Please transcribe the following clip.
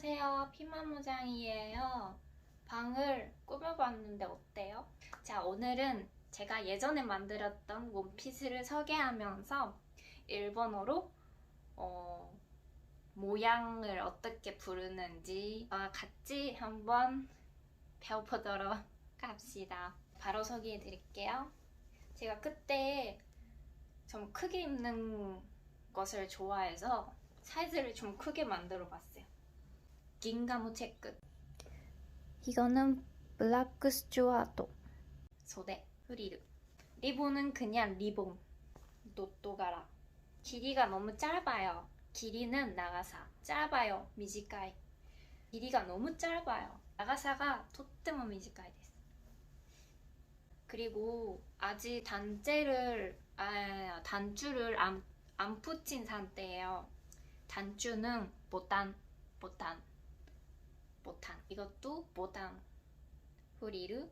안녕하세요. 피마무장이에요. 방을 꾸며봤는데 어때요? 자, 오늘은 제가 예전에 만들었던 원피스를 소개하면서 일본어로 어, 모양을 어떻게 부르는지 아, 같이 한번 배워보도록 합시다. 바로 소개해 드릴게요. 제가 그때 좀 크게 입는 것을 좋아해서 사이즈를 좀 크게 만들어 봤어요. 긴가무 체크 이거는 블라크 스튜어도. 소대 프리르. 리본은 그냥 리본. 노또가라. 길이가 너무 짧아요. 길이는 나가사. 짧아요. 미지카이. 길이가 너무 짧아요. 나가사가 토트모 미지카이 됐어. 그리고 아직 단째를 아, 단추를 안, 안 붙인 상태예요. 단추는 보단 보단 보탄. 이것도 보탄. 후리르,